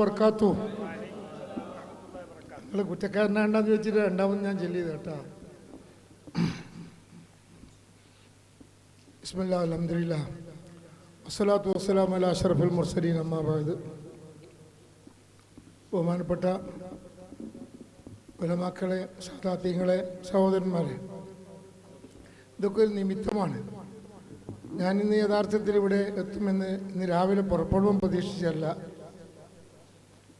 വർക്കാത്തു. നിങ്ങൾ കുറ്റക്കാരനാണ്ടെന്ന് വെച്ചിട്ട് രണ്ടാമത് ഞാൻ ചെല്ലിയത് കേട്ടോ. ബിസ്മില്ലാ അലഹമില്ല വസ്സലാം അല അഷറഫുൽ മുർസലീൻ അമ്മാബായത് ബഹുമാനപ്പെട്ട ഉലമാക്കളെ സാധാത്യങ്ങളെ സഹോദരന്മാരെ ഇതൊക്കെ ഒരു നിമിത്തമാണ്. ഞാനിന്ന് യഥാർത്ഥത്തിൽ ഇവിടെ എത്തുമെന്ന് ഇന്ന് രാവിലെ പുറപ്പെടുവാൻ പ്രതീക്ഷിച്ചല്ല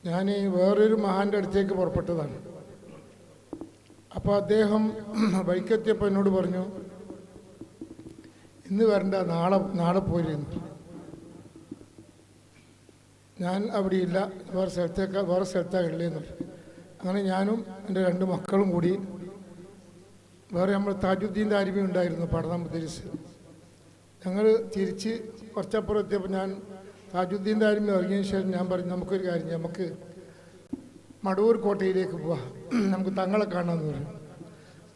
ഞാൻ വേറൊരു മഹാന്റെ അടുത്തേക്ക് പുറപ്പെട്ടതാണ്. അപ്പോൾ അദ്ദേഹം ബൈക്കെത്തിയപ്പോൾ എന്നോട് പറഞ്ഞു ഇന്ന് വരണ്ട നാളെ നാളെ പോയിരുന്നു ഞാൻ അവിടെ ഇല്ല വേറെ സ്ഥലത്തേക്ക് വേറെ സ്ഥലത്താണ് ഉള്ളതെന്ന് അങ്ങനെ ഞാനും എന്റെ രണ്ട് മക്കളും കൂടി വേറെ നമ്മൾ താജുദ്ദീന്റെ അരുമി ഉണ്ടായിരുന്നു പഠനം ഞങ്ങൾ തിരിച്ച് കുറച്ചപ്പുറം എത്തിയപ്പോൾ ഞാൻ താജുദ്ദീൻ താരിമി ഇറങ്ങിയതിന് ശേഷം ഞാൻ പറഞ്ഞു നമുക്കൊരു കാര്യം നമുക്ക് മടൂർ കോട്ടയിലേക്ക് പോവാം. നമുക്ക് തങ്ങളെ കാണാമെന്ന് പറഞ്ഞു.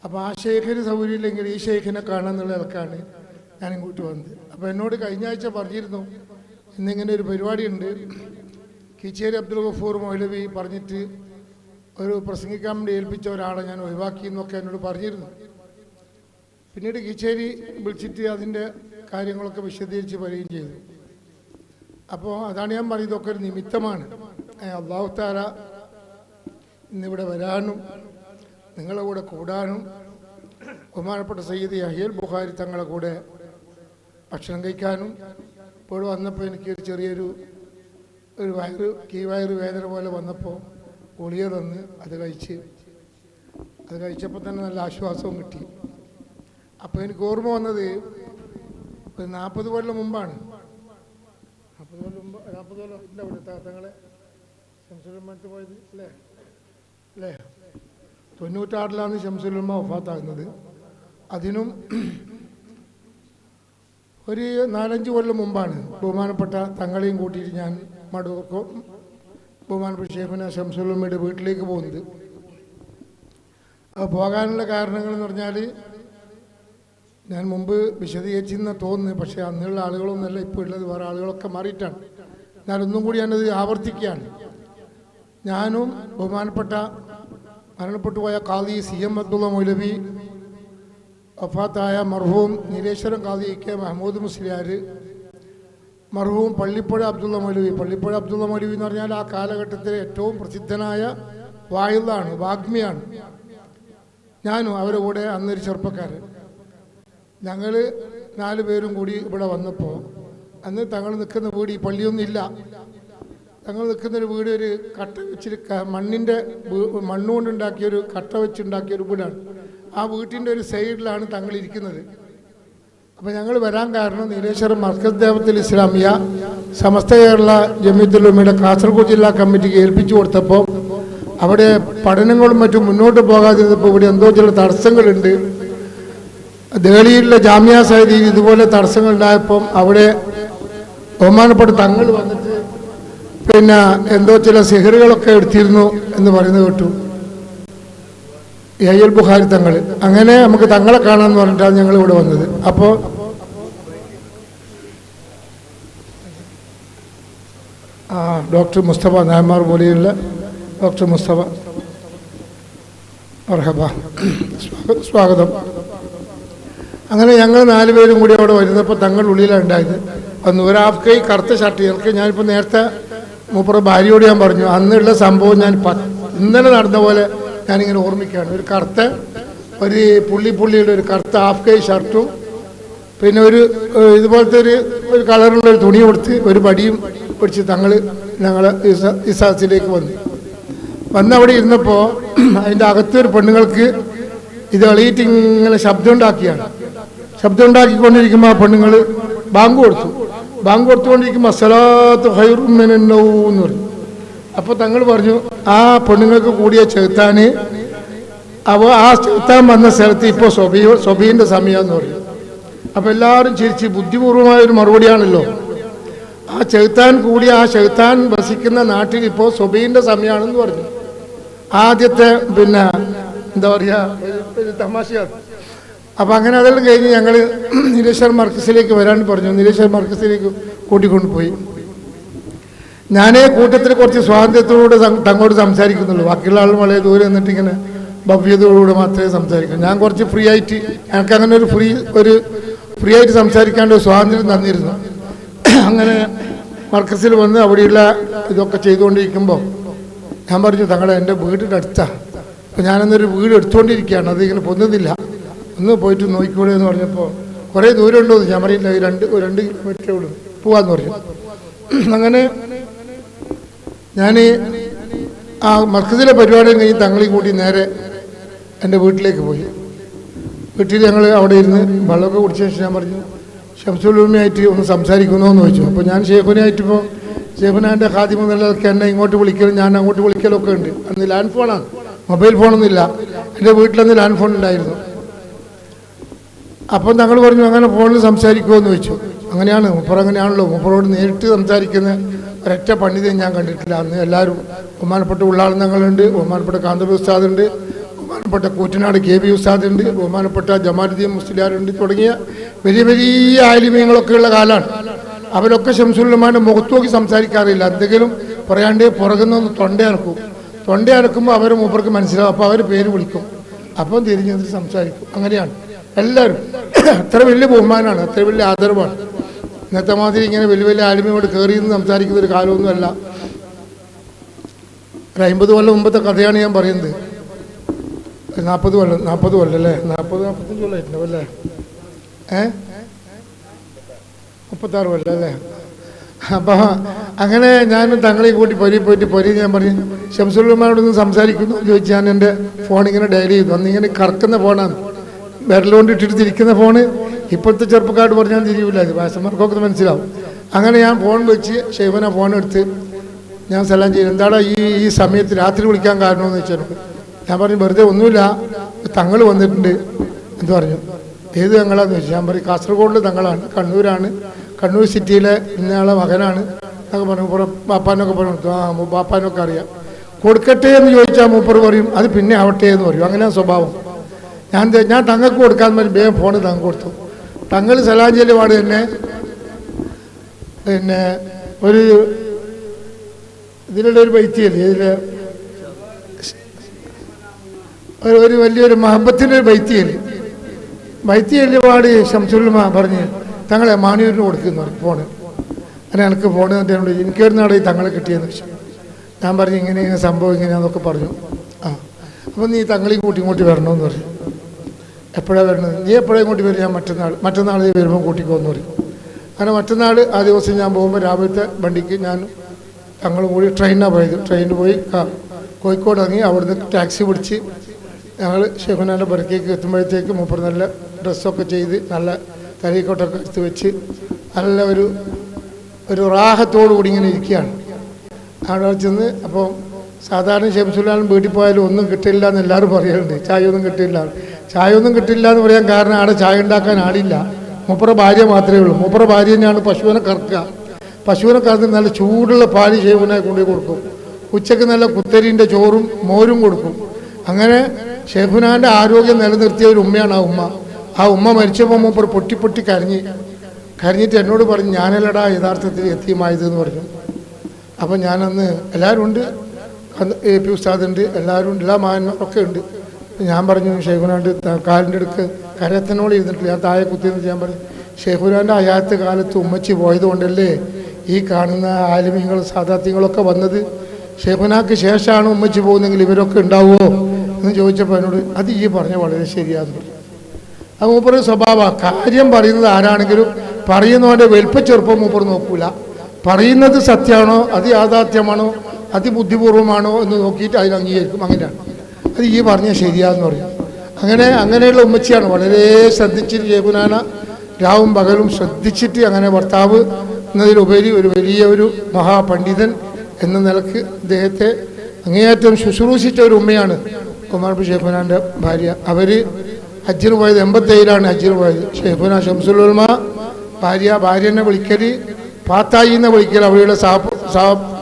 അപ്പോൾ ആ ഷെയ്ഖിന് സൗകര്യമില്ലെങ്കിൽ ഈ ഷെയ്ഖിനെ കാണാമെന്നുള്ള ഇറക്കാണ് ഞാൻ ഇങ്ങോട്ട് വന്നത്. അപ്പോൾ എന്നോട് കഴിഞ്ഞ ആഴ്ച പറഞ്ഞിരുന്നു ഇന്നിങ്ങനെ ഒരു പരിപാടിയുണ്ട്. കിച്ചേരി അബ്ദുൽ ഗഫൂർ മൗലവി പറഞ്ഞിട്ട് ഒരു പ്രസംഗിക്കാൻ വേണ്ടി ഏൽപ്പിച്ച ഒരാളെ ഞാൻ ഒഴിവാക്കി എന്നൊക്കെ എന്നോട് പറഞ്ഞിരുന്നു. പിന്നീട് കിച്ചേരി വിളിച്ചിട്ട് അതിന്റെ കാര്യങ്ങളൊക്കെ വിശദീകരിച്ച് പറയുകയും ചെയ്തു. അപ്പോൾ അതാണ് ഞാൻ പറയുന്നത്. ഒരു നിമിത്തമാണ്. അള്ളാഹു താര ഇന്നിവിടെ വരാനും നിങ്ങളെ കൂടെ കൂടാനും ബഹുമാനപ്പെട്ട സയ്യിദ് അഹിയൽ ബുഖാരി തങ്ങളെ കൂടെ ഭക്ഷണം കഴിക്കാനും ഇപ്പോൾ വന്നപ്പോൾ എനിക്കൊരു ചെറിയൊരു ഒരു വയറ് കീ വയറ് വേദന പോലെ വന്നപ്പോൾ ഗുളിക തന്ന് അത് കഴിച്ച് അത് കഴിച്ചപ്പോൾ തന്നെ നല്ല ആശ്വാസവും കിട്ടി. അപ്പോൾ എനിക്ക് ഓർമ്മ വന്നത് ഒരു നാൽപ്പത് കൊല്ലം മുമ്പാണ്. നാൽപ്പത് കൊല്ലം ഇല്ല ഇവിടെ താത്തങ്ങളെ ശംസുലമ്മത്ത് പോയത് അല്ലേ? അല്ലേ? തൊണ്ണൂറ്റാറിലാണ് ശംസുലമ്മ ഒഫാത്താകുന്നത് അതിനും ഒരു നാലഞ്ച് കൊല്ലം മുമ്പാണ് ബഹുമാനപ്പെട്ട തങ്ങളെയും കൂട്ടിയിട്ട് ഞാൻ മടൂർക്കോ ബഹുമാനപ്പെട്ട ഷേഖുന ശംസുലമ്മയുടെ വീട്ടിലേക്ക് പോകുന്നത്. അപ്പോൾ പോകാനുള്ള കാരണങ്ങൾ എന്ന് പറഞ്ഞാൽ ഞാൻ മുമ്പ് വിശദീകരിച്ചെന്ന് തോന്നുന്നു പക്ഷേ അന്നുള്ള ആളുകളൊന്നുമല്ല ഇപ്പോൾ ഉള്ളത് വേറെ ആളുകളൊക്കെ മാറിയിട്ടാണ്. ഞാൻ ഒന്നും കൂടി ഞാനത് ആവർത്തിക്കുകയാണ്. ഞാനും ബഹുമാനപ്പെട്ട മരണപ്പെട്ടു പോയ കാദി സി എം അബ്ദുള്ള മൗലവി വഫാത്തായ മർഹൂം നീലേശ്വരം കാദി കെ മഹമ്മൂദ് മുസ്ലിയാർ മർഹൂം പള്ളിപ്പുഴ അബ്ദുള്ള മൗലവി. പള്ളിപ്പുഴ അബ്ദുള്ള മൗലവി എന്ന് പറഞ്ഞാൽ ആ കാലഘട്ടത്തിലെ ഏറ്റവും പ്രസിദ്ധനായ വായുള്ളാണ് വാഗ്മിയാണ്. ഞാനും അവരുടെ കൂടെ അന്നൊരു ചെറുപ്പക്കാരൻ. ഞങ്ങൾ നാല് പേരും കൂടി ഇവിടെ വന്നപ്പോൾ അന്ന് തങ്ങൾ നിൽക്കുന്ന വീട് ഈ പള്ളിയൊന്നും ഇല്ല. തങ്ങൾ നിൽക്കുന്നൊരു വീട് ഒരു കട്ട വെച്ചിട്ട് ക- മണ്ണിന്റെ മണ്ണുകൊണ്ടുണ്ടാക്കിയ ഒരു കട്ട വെച്ചുണ്ടാക്കിയ ഒരു വീടാണ്. ആ വീട്ടിന്റെ ഒരു സൈഡിലാണ് തങ്ങൾ ഇരിക്കുന്നത്. അപ്പോൾ ഞങ്ങൾ വരാൻ കാരണം നീലേശ്വരം മർക്കസ് ദേവത്തിൽ ഇസ്ലാമിയ സമസ്ത കേരള ജമിയത്തുലമയുടെ കാസർഗോഡ് ജില്ലാ കമ്മിറ്റിക്ക് ഏൽപ്പിച്ചു കൊടുത്തപ്പോൾ അവിടെ പഠനങ്ങളും മറ്റും മുന്നോട്ട് പോകാതിരുന്നപ്പോൾ ഇവിടെ എന്തോ ചില തടസ്സങ്ങളുണ്ട്. ദേളിയിലെ ജാമ്യ സൈദിയിൽ ഇതുപോലെ തടസ്സങ്ങൾ ഉണ്ടായപ്പം അവിടെ ബഹുമാനപ്പെട്ട തങ്ങൾ വന്നിട്ട് പിന്നെ എന്തോ ചില സിഹറുകളൊക്കെ എടുത്തിരുന്നു എന്ന് പറയുന്നത് കേട്ടു. അയ്യൽ ബുഹാരി തങ്ങൾ. അങ്ങനെ നമുക്ക് തങ്ങളെ കാണാമെന്ന് പറഞ്ഞിട്ടാണ് ഞങ്ങൾ ഇവിടെ വന്നത്. അപ്പോൾ ആ ഡോക്ടർ മുസ്തഫ നായന്മാർ പോലെയുള്ള ഡോക്ടർ മുസ്തഫ. മർഹബ. സ്വാഗതം അങ്ങനെ ഞങ്ങൾ നാലുപേരും കൂടി അവിടെ വരുന്നപ്പോൾ തങ്ങളുടെ ഉള്ളിലാണ് ഉണ്ടായത്. അന്ന് ഒരു ഹാഫ് കൈ കറുത്ത ഷർട്ട് ഇറക്കി ഞാനിപ്പോൾ നേരത്തെ മൂപ്പറ ഭാര്യയോട് ഞാൻ പറഞ്ഞു അന്നുള്ള സംഭവം ഞാൻ ഇന്നലെ നടന്ന പോലെ ഞാനിങ്ങനെ ഓർമ്മിക്കുകയാണ്. ഒരു കറുത്ത ഒരു പുള്ളി പുള്ളിയുടെ ഒരു കറുത്ത ഹാഫ് കൈ ഷർട്ടും പിന്നെ ഒരു ഇതുപോലത്തെ ഒരു ഒരു കളറുള്ള ഒരു തുണി കൊടുത്ത് ഒരു പടിയും പിടിച്ച് തങ്ങൾ ഞങ്ങൾ ഇസാസിലേക്ക് വന്നു. വന്ന് അവിടെ ഇരുന്നപ്പോൾ അതിന്റെ അകത്തൊരു പെണ്ണുങ്ങൾക്ക് ഇത് എളിയിട്ട് ഇങ്ങനെ ശബ്ദം ഉണ്ടാക്കിയാണ്. ശബ്ദം ഉണ്ടാക്കിക്കൊണ്ടിരിക്കുമ്പോൾ ആ പെണ്ണുങ്ങൾ ബാങ്ക് കൊടുത്തു. ബാങ്ക് കൊടുത്തുകൊണ്ടിരിക്കുമ്പോൾ അസലാത്ത് ഹൈറുമെന്നോ എന്ന് പറഞ്ഞു അപ്പോൾ തങ്ങൾ പറഞ്ഞു ആ പെണ്ണുങ്ങൾക്ക് കൂടിയ ചെറുത്താൻ അവ ആ ചെറുത്താൻ വന്ന സ്ഥലത്ത് ഇപ്പോൾ സൊബി സൊബീന്റെ സമയമെന്ന് പറഞ്ഞു അപ്പോൾ എല്ലാവരും ചിരിച്ച് ബുദ്ധിപൂർവമായ ഒരു മറുപടിയാണല്ലോ. ആ ചെറുത്താൻ കൂടി ആ ചെറുത്താൻ വസിക്കുന്ന നാട്ടിൽ ഇപ്പോൾ സൊബീന്റെ സമയമാണെന്ന് പറഞ്ഞു. ആദ്യത്തെ പിന്നെ എന്താ പറയുക തമാശയാണ്. അപ്പം അങ്ങനെ അതെല്ലാം കഴിഞ്ഞ് ഞങ്ങൾ നീലേശ്വർ മർക്കസിലേക്ക് വരാൻ പറഞ്ഞു. നീലേശ്വർ മർക്കസിലേക്ക് കൂട്ടിക്കൊണ്ടുപോയി ഞാനേ കൂട്ടത്തിൽ കുറച്ച് സ്വാതന്ത്ര്യത്തോടെ തങ്ങളോട് സംസാരിക്കുന്നുള്ളൂ. ബാക്കിയുള്ള ആൾ വളരെ ദൂരെ നിന്നിട്ട് ഇങ്ങനെ ഭവ്യതയോടുകൂടെ മാത്രമേ സംസാരിക്കൂ. ഞാൻ കുറച്ച് ഫ്രീ ആയിട്ട് എനിക്ക് അങ്ങനെ ഒരു ഫ്രീ ഒരു ഫ്രീ ആയിട്ട് സംസാരിക്കാണ്ട് സ്വാതന്ത്ര്യം തന്നിരുന്നു. അങ്ങനെ മർക്കസിൽ വന്ന് അവിടെയുള്ള ഇതൊക്കെ ചെയ്തുകൊണ്ടിരിക്കുമ്പോൾ ഞാൻ പറഞ്ഞു തങ്ങളെ എന്റെ വീടിന്റെ അടുത്താണ് അപ്പോൾ ഞാനെന്നൊരു വീട് എടുത്തുകൊണ്ടിരിക്കുകയാണ്. അതിങ്ങനെ പൊന്നുന്നില്ല ഒന്ന് പോയിട്ട് നോക്കിക്കൂടെ എന്ന് പറഞ്ഞപ്പോൾ കുറേ ദൂരം ഉണ്ടോ എന്ന് പറയില്ല രണ്ട് രണ്ട് കിലോമീറ്ററേ ഉള്ളൂ. പോവാന്ന് പറഞ്ഞു. അങ്ങനെ ഞാൻ ആ മർക്കസിലെ പരിപാടി കഴിഞ്ഞ് തങ്ങളി കൂട്ടി നേരെ എന്റെ വീട്ടിലേക്ക് പോയി. വീട്ടിൽ ഞങ്ങൾ അവിടെ ഇരുന്ന് വെള്ളമൊക്കെ കുടിച്ച ശേഷം ഞാൻ പറഞ്ഞു ഷംസുലുമിയായിട്ട് ഒന്ന് സംസാരിക്കുന്നോ എന്ന് ചോദിച്ചു. അപ്പോൾ ഞാൻ ഷേഖുനായിട്ട് ഇപ്പോൾ ഷേഖുനാന്റെ ഖാദിമ എന്നുള്ളതൊക്കെ എന്നെ ഇങ്ങോട്ട് വിളിക്കലും ഞാൻ അങ്ങോട്ട് വിളിക്കലൊക്കെ ഉണ്ട്. അന്ന് ലാൻഡ് ഫോണാണ്. മൊബൈൽ ഫോണൊന്നുമില്ല. എന്റെ വീട്ടിലന്ന് ലാൻഡ് ഫോൺ ഉണ്ടായിരുന്നു. അപ്പം ഞങ്ങൾ പറഞ്ഞു അങ്ങനെ ഫോണിൽ സംസാരിക്കുമോ എന്ന് ചോദിച്ചു. അങ്ങനെയാണ് മുപ്പറ അങ്ങനെയാണല്ലോ. മുപ്പറോട് നേരിട്ട് സംസാരിക്കുന്ന ഒരൊറ്റ പണ്ഡിതൻ ഞാൻ കണ്ടിട്ടില്ല. അന്ന് എല്ലാവരും ബഹുമാനപ്പെട്ട ഉള്ളാളുന്നങ്ങളുണ്ട് ബഹുമാനപ്പെട്ട കാന്തപുര ഉസ്താദുണ്ട് ബഹുമാനപ്പെട്ട കൂറ്റനാട് കെ ബി ഉസ്താദുണ്ട് ബഹുമാനപ്പെട്ട ജമാലുദ്ദീൻ മുസ്ലിയാരുണ്ട് തുടങ്ങിയ വലിയ വലിയ ആലിമ്യങ്ങളൊക്കെ ഉള്ള കാലമാണ് അവരൊക്കെ ശംസുല്ലമാന്റെ മുഖത്ത് നോക്കി സംസാരിക്കാറില്ല. എന്തെങ്കിലും പറയാണ്ട് പുറകുന്നൊന്ന് തൊണ്ട അറക്കും തൊണ്ട അറക്കുമ്പോൾ അവർ മൂപ്പർക്ക് മനസ്സിലാവും. അപ്പോൾ അവർ പേര് വിളിക്കും. അപ്പം തിരിഞ്ഞ് നിന്ന് സംസാരിക്കും. അങ്ങനെയാണ്. എല്ലാവരും. അത്ര വലിയ ബഹുമാനമാണ് അത്ര വലിയ ആദരവാണ്. ഇന്നത്തെ മാതിരി ഇങ്ങനെ വലിയ വലിയ ആലിമയോട് കയറി നിന്ന് സംസാരിക്കുന്ന ഒരു കാലമൊന്നുമല്ല. ഒരു അമ്പത് കൊല്ലം മുമ്പത്തെ കഥയാണ് ഞാൻ പറയുന്നത്. നാൽപ്പത് കൊല്ലം നാൽപ്പത് കൊല്ലം അല്ലേ? നാൽപ്പത് നാൽപ്പത്തഞ്ച് കൊല്ലമായിട്ടുണ്ടാവും അല്ലേ? ഏ? മുപ്പത്താറ് കൊല്ലം അല്ലേ? അപ്പോൾ അങ്ങനെ ഞാൻ തങ്ങളെ കൂട്ടി പൊരി പോയിട്ട് പൊരി ഞാൻ പറഞ്ഞു. ഷംസുല്ലമാരോടൊന്ന് സംസാരിക്കുന്നു ചോദിച്ചു ഞാൻ എന്റെ ഫോൺ ഇങ്ങനെ ഡയൽ ചെയ്തു. അന്നിങ്ങനെ കറക്കുന്ന ഫോണാണ്. വിരലുകൊണ്ട് ഇട്ടിട്ട് തിരിക്കുന്ന ഫോണ് ഇപ്പോഴത്തെ ചെറുപ്പക്കാർ പറഞ്ഞാൽ തിരിയില്ല അത് ഭാഷമാർക്കൊക്കെ മനസ്സിലാവും. അങ്ങനെ ഞാൻ ഫോൺ വെച്ച് ഷെയ്ഫന ഫോൺ എടുത്ത് ഞാൻ സലാം ചെയ്തു. എന്താടാ ഈ ഈ സമയത്ത് രാത്രി വിളിക്കാൻ കാരണമെന്ന് വെച്ചാൽ ഞാൻ പറഞ്ഞു വെറുതെ ഒന്നുമില്ല. തങ്ങൾ വന്നിട്ടുണ്ട് എന്ന് പറഞ്ഞു. ഏത് തങ്ങളാന്ന് ചോദിച്ചു. ഞാൻ പറയും കാസർഗോഡിലെ തങ്ങളാണ്. കണ്ണൂരാണ്. കണ്ണൂർ സിറ്റിയിലെ ഇന്നയാളെ മകനാണ് എന്നൊക്കെ പറഞ്ഞു. പുറം ബാപ്പാനൊക്കെ പറഞ്ഞു. ആ ബാപ്പാനൊക്കെ അറിയാം. കൊടുക്കട്ടെ എന്ന് ചോദിച്ചാൽ മൂപ്പർ പറയും. അത് പിന്നെ ആവട്ടെ എന്ന് പറയും. അങ്ങനെയാണ് സ്വഭാവം. ഞാൻ ഞാൻ തങ്ങൾക്ക് കൊടുക്കാൻ വേണ്ടി വേഗം ഫോണ് തങ്ങ് കൊടുത്തു. തങ്ങൾ സലാഞ്ചലി വാർഡ് തന്നെ പിന്നെ ഒരു ഇതിലുള്ള ഒരു ബൈത്തിയല്ലേ ഇതിൽ ഒരു- ഒരു വലിയൊരു മഹബത്തിന്റെ ഒരു ബൈത്തിയല്ലേ ബൈത്തിയല്ലേ പാട് ഷംസുൽമ പറഞ്ഞ് തങ്ങളെ മാണിയൂരിന് കൊടുക്കുന്നു ഫോണ് അങ്ങനെ എനിക്ക് ഫോണ് തന്നിട്ടുണ്ട് എനിക്ക് വരുന്നാണ് ഈ തങ്ങളെ കിട്ടിയെന്ന് വെച്ചു. ഞാൻ പറഞ്ഞു ഇങ്ങനെ ഇങ്ങനെ സംഭവം ഇങ്ങനെയാന്നൊക്കെ പറഞ്ഞു. ആ അപ്പം നീ തങ്ങളെയും കൂട്ടി ഇങ്ങോട്ട് വരണമെന്ന് പറഞ്ഞു. എപ്പോഴാണ് വരുന്നത്? നീ എപ്പോഴേ ഇങ്ങോട്ട് വരും ഞാൻ മറ്റന്നാൾ മറ്റന്നാൾ നീ വരുമ്പോൾ കൂട്ടിക്കോന്ന് പറയും. അങ്ങനെ മറ്റന്നാൾ ആ ദിവസം ഞാൻ പോകുമ്പോൾ രാവിലത്തെ വണ്ടിക്ക് ഞാൻ തങ്ങളും കൂടി ട്രെയിനിനാണ് പോയത്. ട്രെയിനിൽ പോയി കോഴിക്കോട് ഇറങ്ങി അവിടുന്ന് ടാക്സി പിടിച്ച് ഞങ്ങൾ ഷെഹുനാന്റെ പുറത്തേക്ക് എത്തുമ്പോഴത്തേക്ക് മൂപ്പർ നല്ല ഡ്രസ്സൊക്കെ ചെയ്ത് നല്ല തലയിക്കോട്ടൊക്കെ എടുത്ത് വെച്ച് നല്ല ഒരു ഒരു റാഹത്തോടു കൂടി ഇങ്ങനെ ഇരിക്കുകയാണ്. അവിടെ ചെന്ന് അപ്പോൾ സാധാരണ ഷംസുലാലും വീട്ടിൽ പോയാലും ഒന്നും കിട്ടില്ല എന്ന് എല്ലാവരും പറയാറുണ്ട് ചായ ഒന്നും കിട്ടില്ല. ചായ ഒന്നും കിട്ടില്ല എന്ന് പറയാൻ കാരണം ആടെ ചായ ഉണ്ടാക്കാൻ ആടില്ല. മൂപ്പറ ഭാര്യ മാത്രമേ ഉള്ളൂ. മൂപ്പറ ഭാര്യ തന്നെയാണ് പശുവിനെ കറക്കുക. പശുവിനെ കറന്ന് നല്ല ചൂടുള്ള പാൽ ഷേവിനെ കൊണ്ടുപോയി കൊടുക്കും. ഉച്ചയ്ക്ക് നല്ല കുത്തരിന്റെ ചോറും മോരും കൊടുക്കും. അങ്ങനെ ഷേഫുനാന്റെ ആരോഗ്യം നിലനിർത്തിയ ഒരു ഉമ്മയാണ് ആ ഉമ്മ. ആ ഉമ്മ മരിച്ചപ്പോൾ മൂപ്പർ പൊട്ടി പൊട്ടി കരഞ്ഞ്. കരഞ്ഞിട്ട് എന്നോട് പറഞ്ഞു ഞാനല്ലടാ യഥാർത്ഥത്തിൽ എത്തിയമായത് എന്ന് പറഞ്ഞു. അപ്പം ഞാനന്ന് എല്ലാവരും ഉണ്ട് പി ഉസ്താദുണ്ട് എല്ലാവരും ഉണ്ട് എല്ലാ മാന്മാരൊക്കെ ഉണ്ട്. ഞാൻ പറഞ്ഞു ഷെയ്ഖുനാണ്ട് കാലിന്റെ അടുക്ക് കരത്തിനോട് ഇരുന്നിട്ടില്ല. ഞാൻ താഴെ കുത്തിയെന്ന് ഞാൻ പറഞ്ഞു ഷെയ്ഖുനാന്റെ അയാത്ത കാലത്ത് ഉമ്മച്ചി പോയതുകൊണ്ടല്ലേ ഈ കാണുന്ന ആലിമ്യങ്ങൾ സാധാർത്ഥ്യങ്ങളൊക്കെ വന്നത്? ഷെയ്ഖുനാക്ക് ശേഷമാണ് ഉമ്മച്ചി പോകുന്നെങ്കിൽ ഇവരൊക്കെ ഉണ്ടാവുമോ? എന്ന് ചോദിച്ചപ്പോൾ എന്നോട് അത് ഈ പറഞ്ഞ വളരെ ശരിയാന്ന് പറഞ്ഞു. അത് മൂപ്പറ് സ്വഭാവ കാര്യം പറയുന്നത് ആരാണെങ്കിലും പറയുന്നവന്റെ വലിപ്പച്ചെറുപ്പം മൂപ്പർ നോക്കൂല. പറയുന്നത് സത്യമാണോ അത് യാഥാർത്ഥ്യമാണോ അതിബുദ്ധിപൂർവമാണോ എന്ന് നോക്കിയിട്ട് അതിന് അംഗീകരിക്കും. അങ്ങനെയാണ്. അത് ഈ പറഞ്ഞ ശരിയാന്ന് പറയും. അങ്ങനെ അങ്ങനെയുള്ള ഉമ്മച്ചിയാണ്. വളരെ ശ്രദ്ധിച്ചിട്ട് ജയകുനാന രാവും പകലും ശ്രദ്ധിച്ചിട്ട് അങ്ങനെ ഭർത്താവ് എന്നതിലുപരി ഒരു വലിയ ഒരു മഹാപണ്ഡിതൻ എന്ന നിലയ്ക്ക് അദ്ദേഹത്തെ അങ്ങേയറ്റം ശുശ്രൂഷിച്ച ഒരു ഉമ്മയാണ് കുമാർ ഷേഫുനാന്റെ ഭാര്യ. അവർ ഹജ്ജിന് പോയത് എൺപത്തേഴിലാണ് ഹജ്ജിന് പോയത്. ഷേഫുന ഷംസുലുൽമ ഭാര്യ ഭാര്യനെ വിളിക്കൽ പാത്തായി എന്നെ വിളിക്കൽ അവരുടെ സാ- സാ-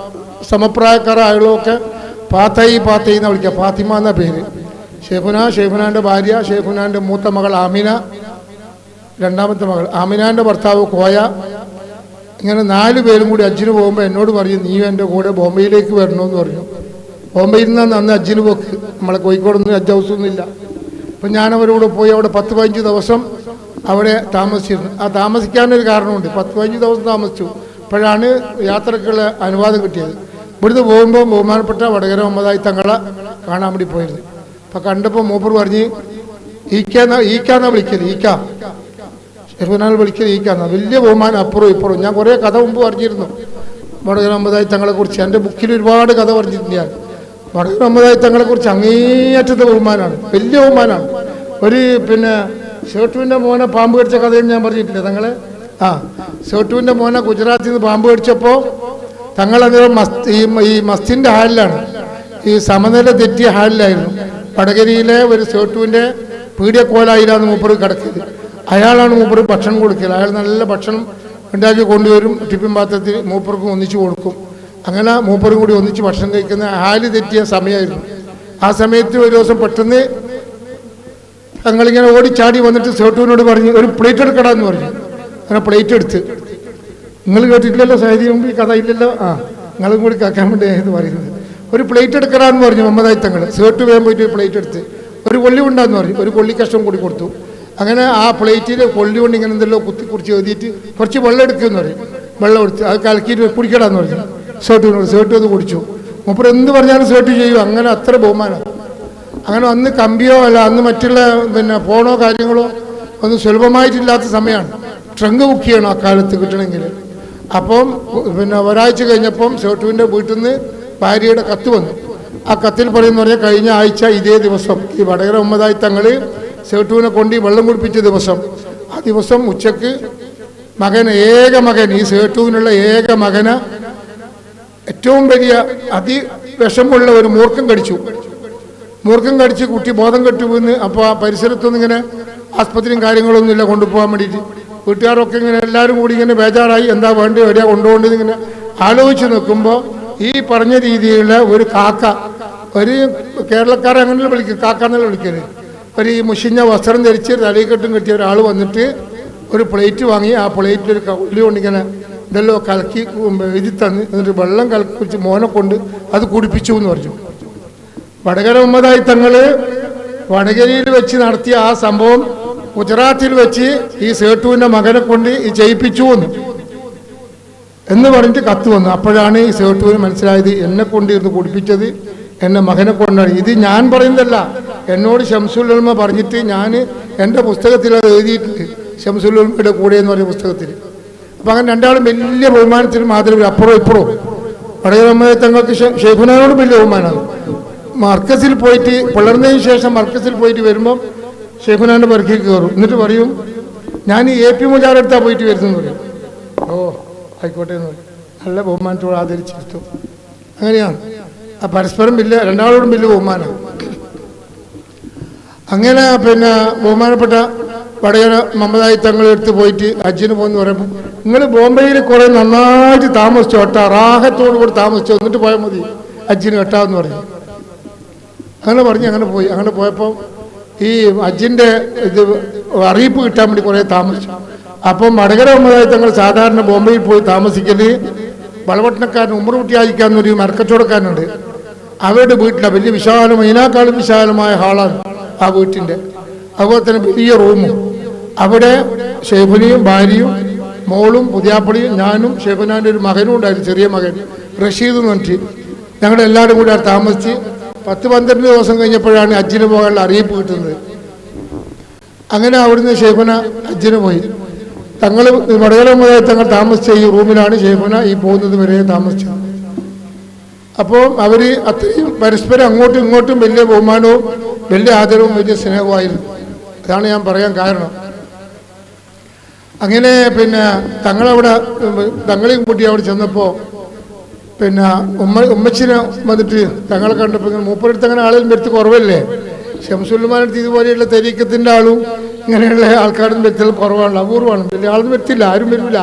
സമപ്രായക്കാരായാലൊക്കെ പാത്തായി പാത്തായി എന്ന് വിളിക്കുക ഫാത്തിമ എന്ന പേര്. ഷെഫുന ഷെഫുനാന്റെ ഭാര്യ ഷെഫുനാന്റെ മൂത്ത മകൾ ആമിന രണ്ടാമത്തെ മകൾ ആമിനാന്റെ ഭർത്താവ് കോയ. ഇങ്ങനെ നാല് പേരും കൂടി അജ്ജിന് പോകുമ്പോൾ എന്നോട് പറഞ്ഞു നീ എന്റെ കൂടെ ബോംബെയിലേക്ക് വരണമെന്ന് പറഞ്ഞു. ബോംബെയിൽ നിന്നാണ് അന്ന് അജ്ജിന് പോക്ക്. നമ്മളെ കോഴിക്കോടൊന്നും അജ്ജ് ഹൗസൊന്നും ഇല്ല. അപ്പം ഞാൻ അവരോട് പോയി അവിടെ പത്ത് പതിനഞ്ച് ദിവസം അവിടെ താമസിച്ചിരുന്നു. ആ താമസിക്കാനൊരു കാരണമുണ്ട്. പത്ത് പതിനഞ്ച് ദിവസം താമസിച്ചു. അപ്പോഴാണ് യാത്രക്കുള്ള അനുവാദം കിട്ടിയത്. ഇവിടുന്ന് പോകുമ്പോൾ ബഹുമാനപ്പെട്ട വടകര ഒമ്പതായി തങ്ങളെ കാണാൻ വേണ്ടി പോയിരുന്നു. അപ്പം കണ്ടപ്പോൾ മൂപ്പർ പറഞ്ഞ് ഈക്കാന്ന ഈക്കാന്നാ വിളിക്കൽ ഈക്ക. ഷെഫിനാൽ വിളിക്കൽ ഈക്കാന്ന. വലിയ ബഹുമാനം അപ്പുറവും ഇപ്പുറവും. ഞാൻ കുറേ കഥ മുമ്പ് പറഞ്ഞിരുന്നു. വടകര തങ്ങളെ കുറിച്ച്. എന്റെ ബുക്കിൽ ഒരുപാട് കഥ പറഞ്ഞിട്ടുണ്ട് ഞാൻ. വടകര ഒമ്പതായി തങ്ങളെക്കുറിച്ച് അങ്ങേയറ്റത്തെ ബഹുമാനമാണ്. വലിയ ബഹുമാനാണ് ഒരു പിന്നെ ഷേട്ടുവിന്റെ മോനെ പാമ്പ് കടിച്ച കഥയും ഞാൻ പറഞ്ഞിട്ടില്ല തങ്ങളെ? ആ ഷേട്ടുവിന്റെ മോനെ ഗുജറാത്തിൽ നിന്ന് പാമ്പ് കടിച്ചപ്പോൾ തങ്ങളത് മസ്ത് ഈ മസ്തിന്റെ ഹാളിലാണ്. ഈ സമനില തെറ്റിയ ഹാളിലായിരുന്നു. വടകരയിലെ ഒരു സേട്ടുവിന്റെ പീഡിയക്കോലായിലാണ് മൂപ്പർ കിടക്കിയത് അയാളാണ് മൂപ്പർ ഭക്ഷണം കൊടുക്കൽ അയാൾ നല്ല ഭക്ഷണം ഉണ്ടാക്കി കൊണ്ടുവരും. ടിഫിൻ പാത്രത്തിൽ മൂപ്പർക്കും ഒന്നിച്ചു കൊടുക്കും. അങ്ങനെ മൂപ്പറും കൂടി ഒന്നിച്ച് ഭക്ഷണം കഴിക്കുന്ന ഹാൽ തെറ്റിയ സമയമായിരുന്നു ആ സമയത്ത് ഒരു ദിവസം പെട്ടെന്ന് ഞങ്ങളിങ്ങനെ ഓടിച്ചാടി വന്നിട്ട് സേട്ടുവിനോട് പറഞ്ഞു ഒരു പ്ലേറ്റ് എടുക്കടാന്ന് പറഞ്ഞു. അങ്ങനെ പ്ലേറ്റ് എടുത്ത്. നിങ്ങൾ കേട്ടിട്ടില്ലല്ലോ സൈദി മുമ്പ് ഈ കഥ ഇല്ലല്ലോ? ആ നിങ്ങളും കൂടി കേൾക്കാൻ വേണ്ടി ഇത് പറയുന്നത്. ഒരു പ്ലേറ്റ് എടുക്കണമെന്ന് പറഞ്ഞു മുഹമ്മദായി തങ്ങൾ. സേർട്ട് വേഗം പോയിട്ട് പ്ലേറ്റ് എടുത്ത്. ഒരു കൊള്ളി ഉണ്ടാന്ന് പറഞ്ഞു. ഒരു കൊള്ളി കഷ്ണം കൂടി കൊടുത്തു. അങ്ങനെ ആ പ്ലേറ്റിൽ കൊള്ളി കൊണ്ട് ഇങ്ങനെ എന്തെല്ലോ കുത്തി കുറിച്ച് എഴുതിയിട്ട് കുറച്ച് വെള്ളം എടുക്കുമെന്ന് പറയും. വെള്ളം എടുത്ത് അത് കലക്കിയിട്ട് കുടിക്കടാന്ന് പറഞ്ഞു. സേട്ടുവിനോട് സേർട്ട് അത് കുടിച്ചു. മൂപ്പർ എന്ത് പറഞ്ഞാലും സേർട്ട് ചെയ്യും. അങ്ങനെ അത്ര ബഹുമാനം. അങ്ങനെ അന്ന് കമ്പിയോ അല്ല അന്ന് മറ്റുള്ള പിന്നെ ഫോണോ കാര്യങ്ങളോ ഒന്നും സുലഭമായിട്ടില്ലാത്ത സമയമാണ്. ട്രങ്ക് ബുക്ക് ചെയ്യണം ആ കാലത്ത് കിട്ടണമെങ്കിൽ. അപ്പം പിന്നെ ഒരാഴ്ച കഴിഞ്ഞപ്പം ഷോട്ടുവിന്റെ വീട്ടിൽ നിന്ന് ഭാര്യയുടെ കത്ത് വന്നു. ആ കത്തിൽ പറയുന്ന പറഞ്ഞാൽ കഴിഞ്ഞ ആഴ്ച ഇതേ ദിവസം ഈ വടകര ഉമ്മതായി തങ്ങൾ ഷേട്ടുവിനെ കൊണ്ട് വെള്ളം കുടിപ്പിച്ച ദിവസം ആ ദിവസം ഉച്ചയ്ക്ക് മകൻ ഏക മകൻ ഈ സേട്ടുവിനുള്ള ഏക മകന് ഏറ്റവും വലിയ അതി വിഷമുള്ള ഒരു മൂർഖം കടിച്ചു. മൂർഖം കടിച്ച് കുട്ടി ബോധം കെട്ടു വീണ് അപ്പോൾ ആ പരിസരത്തൊന്നും ഇങ്ങനെ ആസ്പത്രിയും കാര്യങ്ങളൊന്നുമില്ല കൊണ്ടുപോകാൻ വേണ്ടിയിട്ട്. വീട്ടുകാരൊക്കെ ഇങ്ങനെ എല്ലാവരും കൂടി ഇങ്ങനെ ബേജാറായി എന്താ വേണ്ടി വരിക കൊണ്ടുപോകേണ്ടത് ഇങ്ങനെ ആലോചിച്ച് നിൽക്കുമ്പോൾ ഈ പറഞ്ഞ രീതിയിലുള്ള ഒരു കാക്ക ഒരു കേരളക്കാരെ അങ്ങനെ വിളിക്കും കാക്ക എന്നല്ല വിളിക്കരുത് ഒരു ഈ മുഷിഞ്ഞ വസ്ത്രം ധരിച്ച് തലയിക്കെട്ടും കെട്ടിയ ഒരാൾ വന്നിട്ട് ഒരു പ്ലേറ്റ് വാങ്ങി ആ പ്ലേറ്റിൽ ഒരു ഉള്ളി കൊണ്ടിങ്ങനെ ഇതെല്ലോ കലക്കി എഴുതി തന്ന് എന്നിട്ട് വെള്ളം കലക്കി വെച്ച് മോനെ കൊണ്ട് അത് കുടിപ്പിച്ചു എന്ന് പറഞ്ഞു. വടകര ഉമ്മതായി തങ്ങൾ വടകരയിൽ വെച്ച് നടത്തിയ ആ സംഭവം ഗുജറാത്തിൽ വെച്ച് ഈ സേട്ടുവിന്റെ മകനെ കൊണ്ട് ഈ ചെയ്യിപ്പിച്ചു എന്ന്. എന്ന് പറഞ്ഞിട്ട് കത്ത് വന്നു. അപ്പോഴാണ് ഈ സേട്ടുവിന് മനസ്സിലായത് എന്നെ കൊണ്ട് ഇരുന്ന് കുടിപ്പിച്ചത് എന്നെ മകനെ കൊണ്ടാണ്. ഇത് ഞാൻ പറയുന്നതല്ല. എന്നോട് ഷംസുല്ലുൽമ പറഞ്ഞിട്ട് ഞാൻ എന്റെ പുസ്തകത്തിൽ അത് എഴുതിയിട്ടുണ്ട്. ഷംസുല്ലുൽമയുടെ കൂടെ എന്ന് പറഞ്ഞ പുസ്തകത്തിൽ. അപ്പം അങ്ങനെ രണ്ടാളും വലിയ ബഹുമാനത്തിന് മാതൃക അപ്പുറവും ഇപ്പുറവും. വടകരമ്മയെ തങ്ങൾക്ക് ഷെയ്ഖുനാനോട് വലിയ ബഹുമാനമാണ്. മർക്കസിൽ പോയിട്ട് പിളർന്നതിന് ശേഷം മർക്കസിൽ പോയിട്ട് വരുമ്പം ഷെയ്ഖുനാന്റെ പെറുക്കി കയറും എന്നിട്ട് പറയും ഞാൻ ഈ എ പി മുജാറെടുത്താ പോയിട്ട് വരുന്നു പറയും. ഓ ആയിക്കോട്ടെ എന്ന് പറയും. നല്ല ബഹുമാനത്തോട് ആദരിച്ചിരുത്തും അങ്ങനെയാണ്. ആ പരസ്പരം വലിയ രണ്ടാളോടും വലിയ ബഹുമാനം. അങ്ങനെ പിന്നെ ബഹുമാനപ്പെട്ട വടകര മമതായി തങ്ങളെടുത്ത് പോയിട്ട് ഹജ്ജിന് പോകുന്നു പറയുമ്പോൾ നിങ്ങൾ ബോംബെയിൽ കുറേ നന്നായിട്ട് താമസിച്ചു? ഒട്ടാ റാഹത്തോടു കൂടി താമസിച്ചു? എന്നിട്ട് പോയാൽ മതി. ഹജ്ജിന് കേട്ടാന്ന് പറഞ്ഞു. അങ്ങനെ പറഞ്ഞ് അങ്ങനെ പോയി. അങ്ങനെ പോയപ്പോൾ ഈ ഹജ്ജിന്റെ ഇത് അറിയിപ്പ് കിട്ടാൻ വേണ്ടി കുറേ താമസിച്ചു. അപ്പം വടകര മമതായി തങ്ങൾ സാധാരണ ബോംബെയിൽ പോയി താമസിക്കൽ വളവട്ടണക്കാരൻ ഉമ്മറുകുട്ടി അയക്കാന്നൊരു മരക്കച്ചവടക്കാരനുണ്ട്. അവരുടെ വീട്ടിലാണ് വലിയ വിശാലം ഇതിനേക്കാളും വിശാലമായ ഹാളാണ് ആ വീട്ടിന്റെ അതുപോലെ തന്നെ വലിയ റൂമും. അവിടെ ഷെയ്ഫുനിയും ഭാര്യയും മോളും പുതിയാപ്പളിയും ഞാനും ഷെയ്ഫുനാന്റെ ഒരു മകനും ഉണ്ടായിരുന്നു ചെറിയ മകൻ. റഷീദ് എന്ന് പറഞ്ഞിട്ട് ഞങ്ങളെല്ലാവരും കൂടി താമസിച്ച് പത്ത് പന്ത്രണ്ട് ദിവസം കഴിഞ്ഞപ്പോഴാണ് അജ്ജിന് പോകാനുള്ള അറിയിപ്പ് കിട്ടുന്നത്. അങ്ങനെ അവിടുന്ന് ഷേഫന അജ്ജിന് പോയി. തങ്ങൾ വടകര മുതൽ തങ്ങൾ താമസിച്ച ഈ റൂമിലാണ് ഷേഫന ഈ പോകുന്നത് വരെ താമസിച്ചത്. അപ്പോൾ അവർ അത്രയും പരസ്പരം അങ്ങോട്ടും ഇങ്ങോട്ടും വലിയ ബഹുമാനവും വലിയ ആദരവും വലിയ സ്നേഹവുമായിരുന്നു. അതാണ് ഞാൻ പറയാൻ കാരണം. അങ്ങനെ പിന്നെ തങ്ങളവിടെ തങ്ങളെയും കൂട്ടി അവിടെ ചെന്നപ്പോൾ പിന്നെ ഉമ്മ ഉമ്മച്ചിനെ വന്നിട്ട് തങ്ങളെ കണ്ടപ്പോൾ ഇങ്ങനെ മൂപ്പരടുത്ത് അങ്ങനെ ആളും വരുത്തി കുറവല്ലേ? ഷംസുല്ലമാനടുത്ത് ഇതുപോലെയുള്ള തെരീക്കത്തിന്റെ ആളും ഇങ്ങനെയുള്ള ആൾക്കാരും വ്യക്തികൾ കുറവാണല്ലോ അപൂർവമാണ്. വലിയ ആളും വരുത്തില്ല ആരും വരില്ല.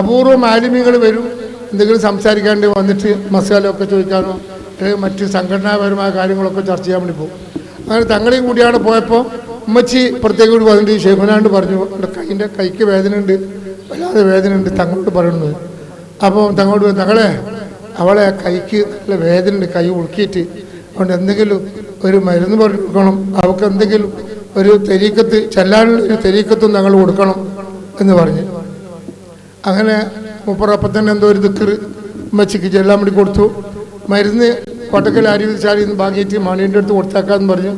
അപൂർവം ആലിമ്യങ്ങൾ വരും. എന്തെങ്കിലും സംസാരിക്കാണ്ട് വന്നിട്ട് മസാലയൊക്കെ ചോദിക്കാനോ അല്ലെങ്കിൽ മറ്റ് സംഘടനാപരമായ കാര്യങ്ങളൊക്കെ ചർച്ച ചെയ്യാൻ വേണ്ടി പോകും. അങ്ങനെ തങ്ങളെയും കൂടിയാണ് പോയപ്പോൾ ഉമ്മച്ചി പ്രത്യേകം കൂടി വന്നിട്ട് ഷെയ്ഫനാണ്ട് പറഞ്ഞു എന്റെ കൈന്റെ കൈക്ക് വേദന ഉണ്ട് വല്ലാതെ വേദനയുണ്ട് തങ്ങളോട് പറയുന്നത്. അപ്പോൾ തങ്ങളോട് തങ്ങളെ അവളെ ആ കൈക്ക് നല്ല വേദനയുണ്ട് കൈ ഉളുക്കിയിട്ട്. അതുകൊണ്ട് എന്തെങ്കിലും ഒരു മരുന്ന് കൊടുക്കണം. അവൾക്ക് എന്തെങ്കിലും ഒരു തെരീക്കത്ത് ചെല്ലാനുള്ള ഒരു തെരീക്കത്തും ഞങ്ങൾ കൊടുക്കണം എന്ന് പറഞ്ഞു. അങ്ങനെ മുപ്പറപ്പം തന്നെ എന്തോ ഒരു ദിക്കറ് ഉമ്മച്ചിക്ക് ചെല്ലാൻ വേണ്ടി കൊടുത്തു. മരുന്ന് കോട്ടക്കൽ ആരോഗ്യശാലയിൽ നിന്ന് വാങ്ങിയിട്ട് മണീന്റെ അടുത്ത് കൊടുത്തേക്കാന്ന് പറഞ്ഞു.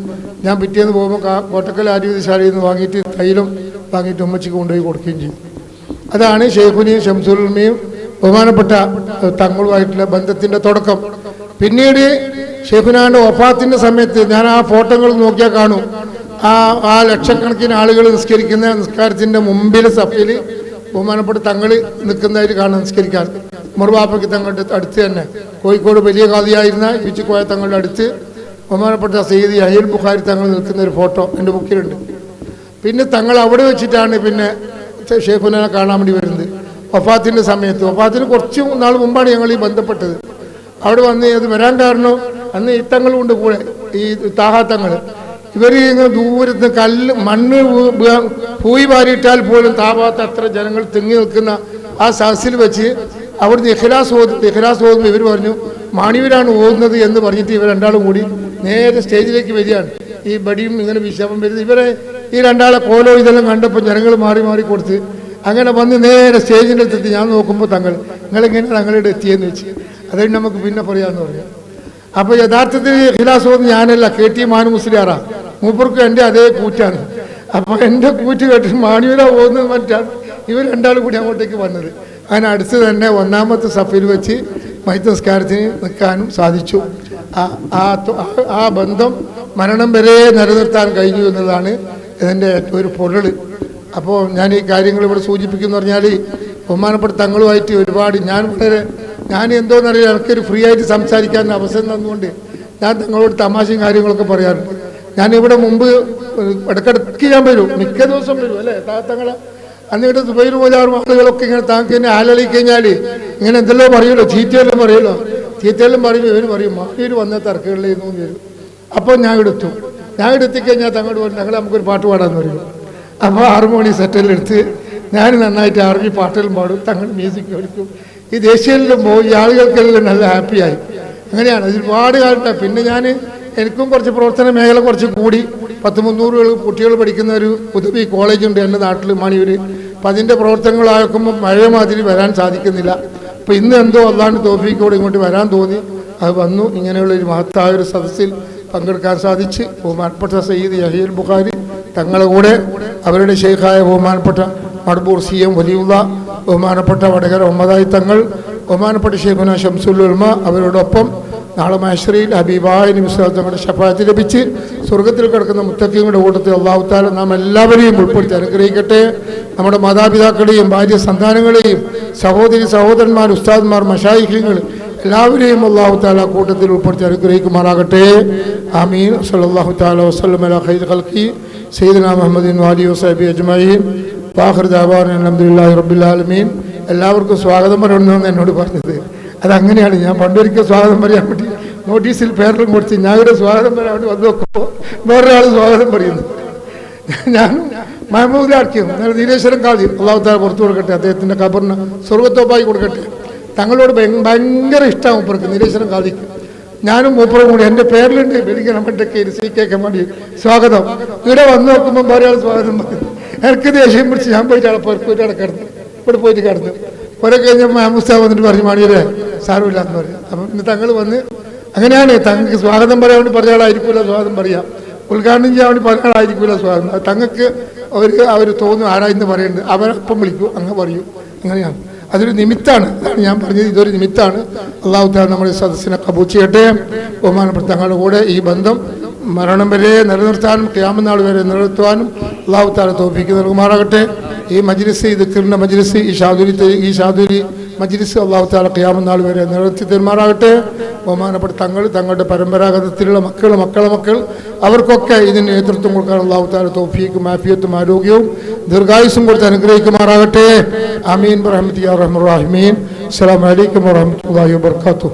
ഞാൻ പിറ്റേന്ന് പോകുമ്പോൾ കോട്ടക്കൽ ആരോഗ്യശാലയിൽ നിന്ന് വാങ്ങിയിട്ട് തൈലം വാങ്ങിയിട്ട് ഉമ്മച്ചിക്ക് കൊണ്ടുപോയി കൊടുക്കുകയും ചെയ്യും അതാണ് ഷെയ്ഖുനിയും ഷംസുൽമയും ബഹുമാനപ്പെട്ട തങ്ങളുമായിട്ടുള്ള ബന്ധത്തിന്റെ തുടക്കം. പിന്നീട് ഷെയ്ഖുനാന്റെ ഒഫാത്തിന്റെ സമയത്ത് ഞാൻ ആ ഫോട്ടോകൾ നോക്കിയാൽ കാണും. ആ ആ ലക്ഷക്കണക്കിന് ആളുകൾ നിസ്കരിക്കുന്ന നിസ്കാരത്തിന്റെ മുമ്പിലെ സഫയിൽ ബഹുമാനപ്പെട്ട തങ്ങൾ നിൽക്കുന്നതായിട്ട് കാണാൻ നിസ്കരിക്കാൻ. മുറുവാപ്പയ്ക്ക് തങ്ങളുടെ അടുത്ത് തന്നെ. കോഴിക്കോട് വലിയ കാതിയായിരുന്ന ഇച്ചിക്കോയ തങ്ങളുടെ അടുത്ത് ബഹുമാനപ്പെട്ട സയ്യിദ് അഹിൽ ബുഖാരി തങ്ങൾ നിൽക്കുന്ന ഒരു ഫോട്ടോ എന്റെ ബുക്കിലുണ്ട്. പിന്നെ തങ്ങൾ അവിടെ വെച്ചിട്ടാണ് പിന്നെ ഷെയ്ഖുനെ കാണാൻ വേണ്ടി വരുന്നത്. വഫാത്തിന്റെ സമയത്ത്. വഫാത്തിന് കുറച്ച് നാൾ മുമ്പാണ് ഞങ്ങൾ ഈ ബന്ധപ്പെട്ടത്. അവിടെ വന്ന് അത് വരാൻ കാരണം അന്ന് ഇത്തങ്ങൾ കൊണ്ട് കൂടെ ഈ താഹാത്തങ്ങൾ. ഇവർ ഇങ്ങനെ ദൂരത്ത് കല്ല് മണ്ണ് പൂയി വാരിയിട്ടാൽ പോലും താപാത്ത അത്ര ജനങ്ങൾ തിങ്ങി നിൽക്കുന്ന ആ സദസ്സിൽ വെച്ച് അവിടെ ഇഖ്ലാസ് ഓതും ഇഖ്ലാസ് ഓതുമ്പോൾ ഇവർ പറഞ്ഞു മാണിവരാണ് ഓതുന്നത് എന്ന് പറഞ്ഞിട്ട് ഇവർ രണ്ടാളും കൂടി നേരെ സ്റ്റേജിലേക്ക് വരികയാണ്. ഈ ബടിയും ഇങ്ങനെ വിശേഷം വരുന്നത്. ഇവരെ ഈ രണ്ടാളെ കോലോ ഇതെല്ലാം കണ്ടപ്പോൾ ജനങ്ങൾ മാറി മാറി കൊടുത്ത് അങ്ങനെ വന്ന് നേരെ സ്റ്റേജിന്റെ അടുത്തെത്തി. ഞാൻ നോക്കുമ്പോൾ തങ്ങൾ നിങ്ങളെങ്ങനെ തങ്ങളുടെ എത്തിയെന്ന് വെച്ച്? അതുകൊണ്ട് നമുക്ക് പിന്നെ പറയാമെന്ന് പറയാം. അപ്പോൾ യഥാർത്ഥത്തിൽ ഖിലാസ് ഓന്ന് ഞാനല്ല കെ ടി മാനു മുസ്ലിയാറാ. മൂപ്പർക്കും എന്റെ അതേ കൂറ്റാണ്. അപ്പോൾ എന്റെ കൂറ്റ് കേട്ട് മാണിയൂര പോകുന്നത് മറ്റാണ്. ഇവർ രണ്ടാളും കൂടി അങ്ങോട്ടേക്ക് വന്നത്. അങ്ങനെ അടുത്ത് തന്നെ ഒന്നാമത്തെ സഫയിൽ വെച്ച് മൈത്രസ്കാരത്തിന് നിൽക്കാനും സാധിച്ചു. ആ ബന്ധം മരണം വരെ നിലനിർത്താൻ കഴിഞ്ഞു എന്നതാണ് ഇതിന്റെ ഒരു പൊരുൾ അപ്പോൾ ഞാൻ ഈ കാര്യങ്ങൾ ഇവിടെ സൂചിപ്പിക്കുന്നു പറഞ്ഞാൽ ബഹുമാനപ്പെട്ട തങ്ങളുമായിട്ട് ഒരുപാട് ഞാൻ വളരെ ഞാൻ എന്തോന്നറിയില്ല എനിക്കൊരു ഫ്രീ ആയിട്ട് സംസാരിക്കാൻ അവസരം തന്നുകൊണ്ട് ഞാൻ തങ്ങളോട് തമാശയും കാര്യങ്ങളൊക്കെ പറയാറുണ്ട് ഞാൻ ഇവിടെ മുമ്പ് ഇടക്കിടക്ക് ഞാൻ വരും മിക്ക ദിവസം വരും അല്ലേ? താത്തങ്ങളെ അന്നിട്ട് സുബൈർ പോലാറും ആളുകളൊക്കെ ഇങ്ങനെ താങ്ക് എന്നെ ആലളി കഴിഞ്ഞാൽ ഇങ്ങനെ എന്തെല്ലോ പറയുമല്ലോ ചീത്തയെല്ലാം പറയുമല്ലോ. ചീത്തയെല്ലാം പറയുമ്പോൾ ഇവർ പറയും മാറിയൊരു വന്ന തിരക്കുകളിൽ നിന്ന് വരും. അപ്പോൾ ഞാൻ ഇവിടെ എത്തും. ഞാൻ ഇവിടെ എത്തിക്കഴിഞ്ഞാൽ തങ്ങോട്ട് പറഞ്ഞു ഞങ്ങൾ നമുക്കൊരു പാട്ട് പാടാമെന്ന് പറയും. അപ്പോൾ ഹാർമോണി സെറ്റെല്ലാം എടുത്ത് ഞാൻ നന്നായിട്ട് ആർമി പാട്ടെല്ലാം പാടും തങ്ങൾ മ്യൂസിക് കളിക്കും ഈ ദേശീയയിലും പോയി ആളുകൾക്കെല്ലാം നല്ല ഹാപ്പിയായി അങ്ങനെയാണ്. ഒരുപാട് കാലത്ത് പിന്നെ ഞാൻ എനിക്കും കുറച്ച് പ്രവർത്തന മേഖല കുറച്ച് കൂടി. പത്ത് മുന്നൂറ് കുട്ടികൾ പഠിക്കുന്ന ഒരു പുതുവി കോളേജുണ്ട് എന്റെ നാട്ടിൽ മണിയൂർ അപ്പം അതിന്റെ പ്രവർത്തനങ്ങളാക്കുമ്പോൾ മഴ മാതിരി വരാൻ സാധിക്കുന്നില്ല. അപ്പോൾ ഇന്ന് എന്തോ അല്ലാണ്ട് തോഫിക്കോട് ഇങ്ങോട്ട് വരാൻ തോന്നി. അത് വന്നു. ഇങ്ങനെയുള്ള ഒരു മഹത്തായ ഒരു സദസ്സിൽ പങ്കെടുക്കാൻ സാധിച്ച്. ബഹുമാനപ്പെട്ട സയ്യിദ് യഹീൽ ബുഖാരി തങ്ങളുടെ കൂടെ അവരുടെ ഷെയ്ഖായ ബഹുമാനപ്പെട്ട മടബൂർ സി എം വലിയുള്ള ബഹുമാനപ്പെട്ട വടകര ഒമ്പതായി തങ്ങൾ ബഹുമാനപ്പെട്ട ഷെയ്ഖുന ഷംസുൽ ഉൽമ അവരോടൊപ്പം നാളെ മഹശ്രീൽ ഹബീബായ നിമിഷം തങ്ങളുടെ ഷഫാത്ത് ലഭിച്ച് സ്വർഗത്തിൽ കിടക്കുന്ന മുത്തക്കിങ്ങളുടെ കൂട്ടത്തിൽ അള്ളാഹുത്താല നാം എല്ലാവരെയും ഉൾപ്പെടുത്തി അനുഗ്രഹിക്കട്ടെ. നമ്മുടെ മാതാപിതാക്കളെയും ഭാര്യ സന്താനങ്ങളെയും സഹോദരി സഹോദരന്മാർ ഉസ്താദ്മാർ മഷായിഖ്യങ്ങൾ എല്ലാവരെയും അള്ളാഹു താല കൂട്ടത്തിൽ ഉൾപ്പെടുത്തി അനുഗ്രഹിക്കുമാറാകട്ടെ. ആമീൻ. സല്ലല്ലാഹു തആല വസ്ലം അലാ ഖൽഖി. സയ്യിദന മുഹമ്മദിൻ വാലി വസാബി അജ്മഈൻ. ഫാഹർ ദഅവാന അൽഹംദുലില്ലാഹി റബ്ബിൽ ആലമീൻ. എല്ലാവർക്കും സ്വാഗതം പറയണമെന്ന് എന്നോട് പറഞ്ഞത്. അതങ്ങനെയാണ്. ഞാൻ പണ്ടൊരിക്കൽ സ്വാഗതം പറയാൻ വേണ്ടി നോട്ടീസിൽ പേരിലും കൊടുത്ത് ഒരു സ്വാഗതം പറയാൻ വേണ്ടി വന്നു നോക്കുമ്പോൾ വേറൊരാൾ സ്വാഗതം പറയുന്നു. ഞാൻ മഹമ്മൂദ് ആർക്കും നീലേശ്വരം കാതി അള്ളാഹുത്താല പുറത്തു കൊടുക്കട്ടെ അദ്ദേഹത്തിന്റെ കബറിന് സ്വർഗത്തോപ്പായി കൊടുക്കട്ടെ. തങ്ങളോട് ഭയ- ഭയങ്കര ഇഷ്ടമാണ് മൂപ്പർക്ക് നീലേശ്വരം കാതിക്ക് ഞാനും മൂപ്പറും കൂടി എന്റെ പേരിലുണ്ട്. വിളിക്കണം മറ്റൊക്കെ സി കെ മണി സ്വാഗതം. ഇവിടെ വന്ന് നോക്കുമ്പോൾ വേറെ സ്വാഗതം എനിക്ക് ദേഷ്യം പിടിച്ച് ഞാൻ പോയിട്ട് പോയിട്ട് അവിടെ കിടന്നു ഇവിടെ പോയിട്ട് കിടന്നു. കുറെ കഴിഞ്ഞ മാമുസ്താ വന്നിട്ട് പറഞ്ഞു മാണിയരെ സാരമില്ല എന്ന് പറഞ്ഞു അപ്പം പിന്നെ തങ്ങൾ വന്ന് അങ്ങനെയാണ് തങ്ങൾക്ക് സ്വാഗതം പറയാൻ വേണ്ടി പറഞ്ഞ സ്വാഗതം പറയാം. ഉദ്ഘാടനം ചെയ്യാൻ വേണ്ടി പറഞ്ഞ സ്വാഗതം. തങ്ങൾക്ക് അവർ അവർ തോന്നും ആരാ എന്ന് പറയുന്നത് അവരപ്പം വിളിക്കും അങ്ങ് പറയും. അങ്ങനെയാണ്. അതൊരു നിമിത്താണ് അതാണ് ഞാൻ പറഞ്ഞത്. ഇതൊരു നിമിത്താണ് അള്ളാഹു താല നമ്മുടെ സദസ്സിനെ കബൂ ചെയ്യട്ടെ. ബഹുമാനപ്പെട്ട തങ്ങളുടെ കൂടെ ഈ ബന്ധം മരണം വരെ നിലനിർത്താനും ക്യാമനാൾ വരെ നിലനിർത്തുവാനും അള്ളാഹു താല തോപ്പിക്ക് നൽകുമാറാകട്ടെ. ഈ മജ്ലിസ് ഈ ദിക്കറിന്റെ മജ്ലിസ് ഈ ഷാദുരി ഈ ഷാദുരി മജ്ലിസ് അള്ളാഹു താല ക്യാമനാൾ വരെ നിലനിർത്തി തീരുമാറാകട്ടെ. ബഹുമാനപ്പെട്ട തങ്ങൾ തങ്ങളുടെ പരമ്പരാഗതത്തിലുള്ള മക്കൾ മക്കളെ മക്കൾ അവർക്കൊക്കെ ഇതിന് നേതൃത്വം കൊടുക്കാൻ അള്ളാഹു താല തോഫിക്കും മാഫിയത്തും ആരോഗ്യവും ദീർഘായുസും കൊടുത്ത് അനുഗ്രഹിക്കുമാറാകട്ടെ. അമീൻ റഹ്മത്തി റഹ്മുറാഹിമീൻ അസ്സാം വലൈക്കും വാഹമത്തല്ലാഹി വാബർക്കാത്തു